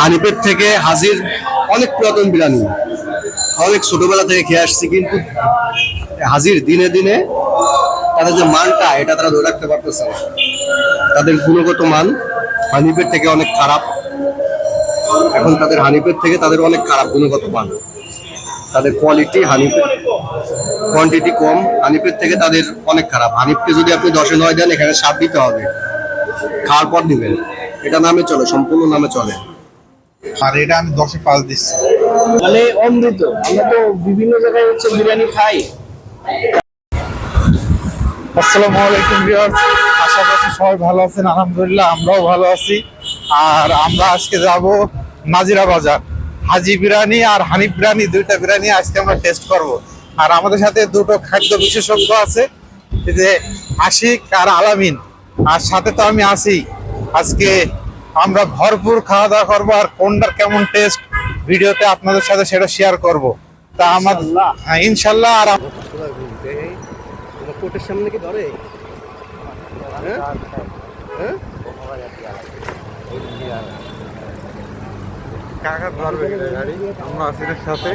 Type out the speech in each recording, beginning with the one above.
হানিপের থেকে হাজির অনেক পুরাতন বিরিয়ানি অনেক ছোটবেলা থেকে খেয়ে আসছি, কিন্তু হাজির দিনে দিনে তাদের যে মানটা, এটা তারা ধরে রাখতে পারতেছে না। তাদের গুণগত মান হানিপের থেকে অনেক খারাপ। এখন তাদের হানিপের থেকে তাদের অনেক খারাপ গুণগত মান। তাদের কোয়ালিটি হানিপের কোয়ান্টিটি কম হানিপের থেকে তাদের অনেক খারাপ। হানিফকে যদি আপনি দশে নয় দেন, এখানে সাপ দিতে হবে। খাওয়ার পর দিবেন। এটা নামে চলে, সম্পূর্ণ নামে চলে। আর এটা আমি দশে পাঁচ দিচ্ছি। মানে অমৃত আমরা তো বিভিন্ন জায়গায় হচ্ছে বিরিয়ানি খাই। আসসালামু আলাইকুম ভিউয়ার্স আশা করছি সবাই ভালো আছেন আলহামদুলিল্লাহ আমরাও ভালো আছি। আর আমরা আজকে যাব নাজিরা বাজার। হাজি বিরিয়ানি আর হানিফ বিরিয়ানি দুইটা বিরিয়ানি আজকে আমরা টেস্ট করব। আর আমাদের সাথে দুটো খাদ্য বিশেষজ্ঞ আছে যে আশিক আর আলামিন। আর সাথে তো আমি আছি আজকে আমরা ভরপুর খাওয়া দাওয়া করব আর কোনটার কেমন টেস্ট ভিডিওতে আপনাদের সাথে সেটা শেয়ার করব। তা আমার হ্যাঁ, ইনশাল্লাহ আর কোর্টের সামনে কি ধরে? কাকা ধরবে গাড়ি আমরা আছি এর সাথে।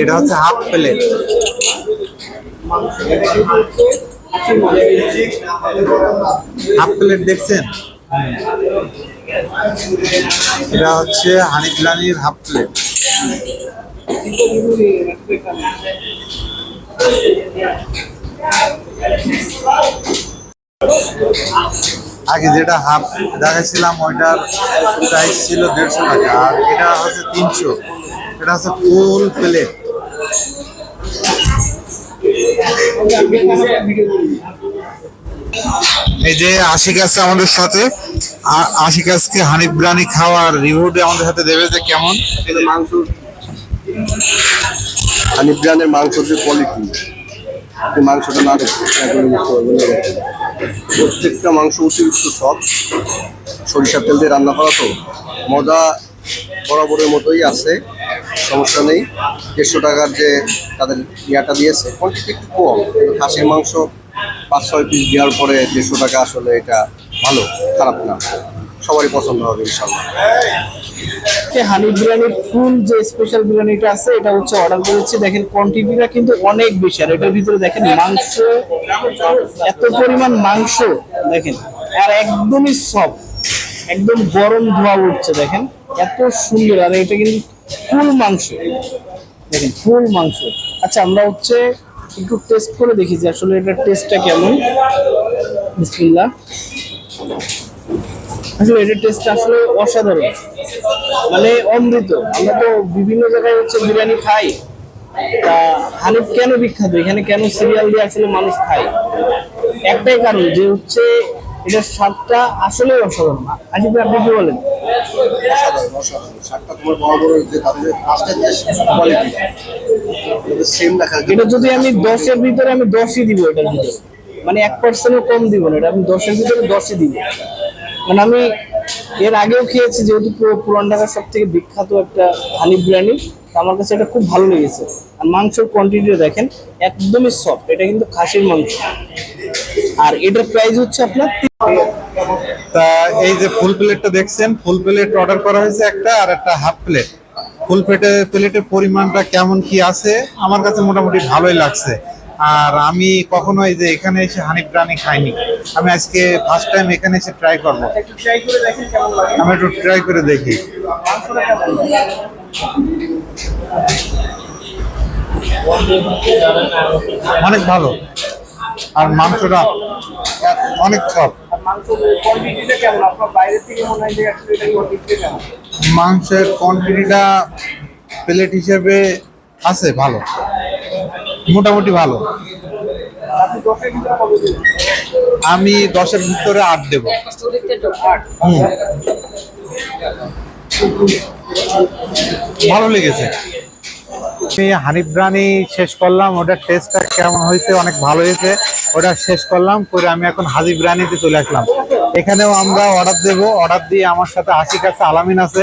এটা হচ্ছে হাফ প্লেট হাফ প্লেট দেখছেন? এটা হচ্ছে হানি বিরিয়ানির হাফ প্লেট। আগে যেটা হাফ দেখাচ্ছিলাম ওইটার প্রাইস ছিল দেড়শো টাকা, আর এটা হচ্ছে তিনশো। এটা হচ্ছে ফুল প্লেট এই যে আশিক আছে আমাদের সাথে। আশিক আজকে হানিফ বিরিয়ানি খাওয়ার রিভিউটা আমাদের সাথে দেবে যে কেমন? মাংস হানিফ ব্র্যান্ডের মাংসের যে কোয়ালিটি মাংসটা না। প্রত্যেকটা মাংস অতিরিক্ত সব সরিষার তেল দিয়ে রান্না করা তো মজা বরাবরের মতোই আছে, সমস্যা নেই। দেড়শো টাকার যে তাদের ইয়াটা দিয়েছে কোয়ান্টিটি একটু কম খাসির মাংস পাঁচ, ছয় পিস দেওয়ার পরে দেড়শো টাকা আসলে এটা ভালো, খারাপ না। সবারই পছন্দ হবে, ইনশাল্লাহ। হানি বিরিয়ানির ফুল যে স্পেশাল বিরিয়ানিটা আছে, এটা হচ্ছে অর্ডার করেছি। দেখেন কোয়ান্টিটিটা কিন্তু অনেক বেশি। আর এটার ভিতরে দেখেন, মাংস, এত পরিমাণ মাংস, দেখেন, আর একদমই সফট একদম গরম ধোয়া উঠছে, দেখেন, এত সুন্দর। আর এটা কিন্তু ফুল মাংস, দেখেন ফুল মাংস। আচ্ছা আমরা হচ্ছে একটু টেস্ট করে দেখি যে আসলে এটার টেস্টটা কেমন। বিসমিল্লাহ। আসলে এটার টেস্ট আসলে অসাধারণ। মানে অমৃত। আমরা তো বিভিন্ন জায়গায় হচ্ছে বিরিয়ানি খাই। তা হানিফ কেন বিখ্যাত? এখানে কেন সিরিয়াল দিয়ে আসলে মানুষ খায়? একটাই কারণ যে হচ্ছে এটার স্বাদটা আসলে অসাধারণ। আসিফ আপনি কি বলেন? অসাধারণ অসাধারণ। শাকটা তোমার বড় বড় যে তাদের যে কোয়ালিটি সেম এটা যদি আমি দশের ভিতরে আমি দশই দিব এটার ভিতরে। মানে এক পার্সেন্টও কম দিব না এটা আমি দশের ভিতরে দশই দিব। মানে আমি এর আগেও খেয়েছি যেহেতু পুরো পুরান ঢাকার সব থেকে বিখ্যাত একটা হানি বিরিয়ানি তো আমার কাছে এটা খুব ভালো লেগেছে। আর মাংসের কোয়ান্টিটিটা দেখেন একদমই সফট এটা কিন্তু খাসির মাংস। আর এটার প্রাইস হচ্ছে আপনার তা এই যে ফুল প্লেটটা দেখছেন ফুল প্লেট অর্ডার করা হয়েছে একটা আর একটা হাফ প্লেট ফুল প্লেটে প্লেটের পরিমাণটা কেমন কি আছে? আমার কাছে মোটামুটি ভালোই লাগছে। আর আমি কখনো এই যে এখানে এসে হানি প্রাণী খাইনি। আমি আজকে ফার্স্ট টাইম এখানে এসে ট্রাই করব। আমি একটু ট্রাই করে দেখি। অনেক ভালো। আর মাংসটা অনেক সব কোয়ান্টিটিটা কেমন? আপনার বাইরে থেকে মনে হয় যে আসলে এটা কোয়ান্টিটিটা কেমন? মাংসের কোয়ান্টিটিটা প্লেট হিসেবে আছে ভালো। মোটামুটি ভালো। আমি দশের ভিতরে আট দেব। ভালো লেগেছে। আমি হানিফ রানি শেষ করলাম, ওটার টেস্টটা কেমন হয়েছে, অনেক ভালো হয়েছে, ওটা শেষ করলাম, করে আমি এখন হাজি রানিতে চলে আসলাম। এখানেও আমরা অর্ডার দেব অর্ডার দিয়ে আমার সাথে আশিক আছে, আলামিন আছে,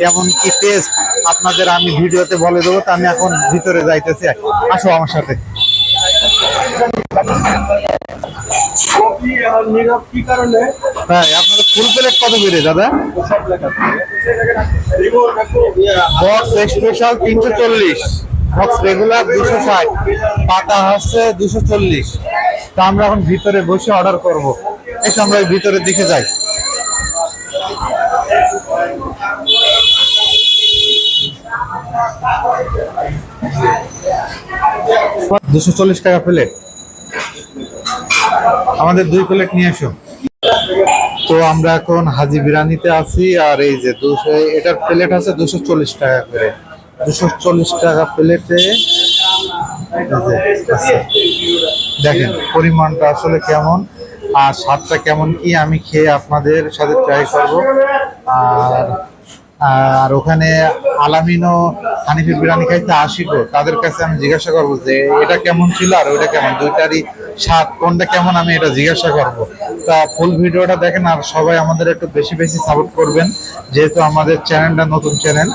কেমন কি টেস্ট আপনাদের আমি ভিডিওতে বলে দেবো, তো আমি এখন ভিতরে যাইতেছি আসো আমার সাথে। হ্যাঁ আপনাদের ফুল প্লেট কত দাদা? বক্স স্পেশাল তিনশো চল্লিশ বক্স রেগুলার দুশো ষাট পাতা হচ্ছে দুশো চল্লিশ। তা আমরা এখন ভিতরে বসে অর্ডার করব। এসে আমরা ভিতরের দিকে যাই। দুশো চল্লিশ টাকা প্লেট আমাদের দুই প্লেট নিয়ে এসো। তো আমরা এখন হাজি বিরিয়ানিতে আছি, আর এই যে দুশো, এটার প্লেট আছে দুশো চল্লিশ টাকা করে। দুশো চল্লিশ টাকা প্লেটে দেখেন, পরিমাণটা আসলে কেমন, আর স্বাদটা কেমন কি আমি খেয়ে আপনাদের সাথে ট্রাই করব। আর আর ওখানে আলামিনও হানিফি বিরিয়ানি খাইতে আসিব তাদের কাছে আমি জিজ্ঞাসা করব যে, এটা কেমন ছিল আর ওইটা কেমন? দুইটারই স্বাদ, কোনটা কেমন আমি এটা জিজ্ঞাসা করব। তা ফুল ভিডিওটা দেখেন আর সবাই আমাদের একটু বেশি বেশি সাপোর্ট করবেন, যেহেতু আমাদের চ্যানেলটা নতুন চ্যানেল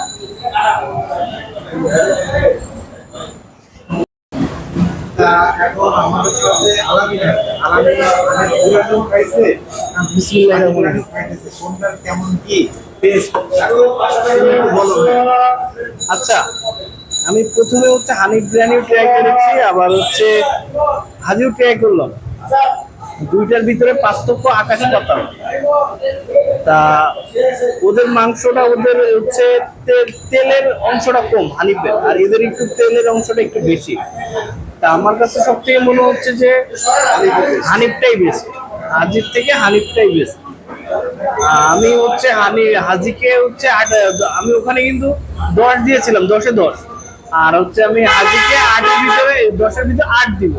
আচ্ছা আমি প্রথমে হচ্ছে হানি বিরিয়ানিও ট্রাই করেছি, আবার হচ্ছে হাজিও ট্রাই করলাম। দুইটার ভিতরে পার্থক্য আকাশ পাতাল। তা ওদের মাংসটা ওদের হচ্ছে তেলের অংশটা কম, হানিফের। আর এদের একটু তেলের অংশটা একটু বেশি। তা আমার কাছে সব থেকে মনে হচ্ছে যে হানিফটাই বেস্ট হাজির থেকে হানিফটাই বেস্ট আমি হচ্ছে হানি হাজিকে হচ্ছে আমি ওখানে কিন্তু দশ দিয়েছিলাম, দশে দশ। আর হচ্ছে আমি হাজিকে আটের ভিতরে দশের ভিতরে আট দিব।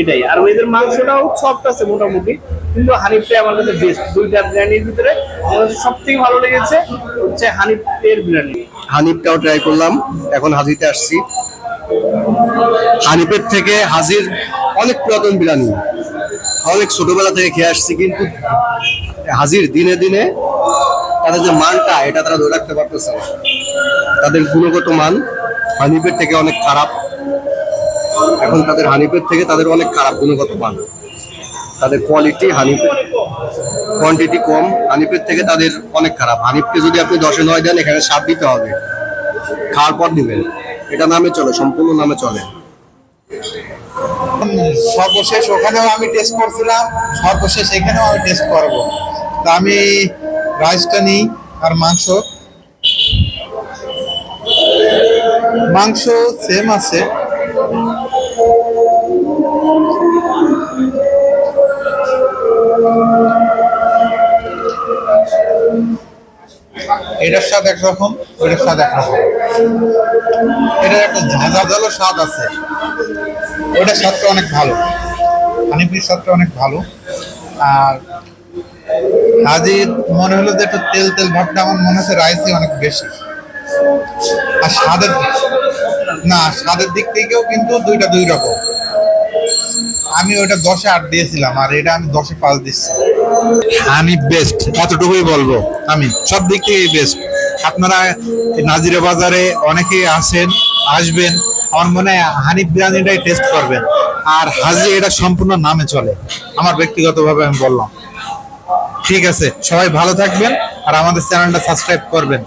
এটাই। আর ওদের মাংসটাও সফট আছে মোটামুটি, কিন্তু হানিফটাই আমার কাছে বেস্ট দুইটা বিরিয়ানির ভিতরে আমার কাছে সব থেকে ভালো লেগেছে হচ্ছে হানিফের বিরিয়ানি। হানিফটাও ট্রাই করলাম, এখন হাজিতে আসছি। হানিফের থেকে হাজির অনেক পুরাতন বিরিয়ানি অনেক ছোটবেলা থেকে খেয়ে আসছি, কিন্তু হাজির দিনে দিনে তাদের যে মানটা, এটা তারা ধরে রাখতে পারতেছে না। তাদের গুণগত মান হানিফের থেকে অনেক খারাপ। এখন তাদের হানিফের থেকে তাদের অনেক খারাপ গুণগত মান। তাদের কোয়ালিটি হানিফের কোয়ান্টিটি কম, হানিফের থেকে তাদের অনেক খারাপ। হানিফকে যদি আপনি দশে নয় দেন, এখানে সাত দিতে হবে। খাওয়ার পর দিবেন। এটা নামে চলে, সম্পূর্ণ নামে চলে। সর্বশেষ ওখানেও আমি টেস্ট করছিলাম, সর্বশেষ এখানেও আমি টেস্ট করব। তা আমি রাইসটা নিই আর মাংস। মাংস সেম আছে। এটার স্বাদ একরকম, ওইটার স্বাদ একরকম। এটার একটা ঝাঁঝালো স্বাদ আছে। ওটার স্বাদটা অনেক ভালো। হানিফির স্বাদটা অনেক ভালো। আর হাজির মনে হলো যে একটু তেল তেল ভাবটা আমার মনে হচ্ছে রাইসই অনেক বেশি। আর স্বাদের না, স্বাদের দিক থেকেও কিন্তু দুইটা দুই রকম। আমি ওটা দশে আট দিয়েছিলাম, আর এটা আমি দশে পাঁচ দিচ্ছি। আমি বেস্ট এতটুকুই বলব। আমি সব দিক থেকেই বেস্ট আপনারা নাজিরা বাজারে অনেকেই আসেন আসবেন, আমার মনে হয় হানিফ বিরিয়ানিটাই টেস্ট করবেন। আর হাজি এটা সম্পূর্ণ নামে চলে। আমার ব্যক্তিগতভাবে আমি বললাম। ঠিক আছে, সবাই ভালো থাকবেন, আর আমাদের চ্যানেলটা সাবস্ক্রাইব করবেন।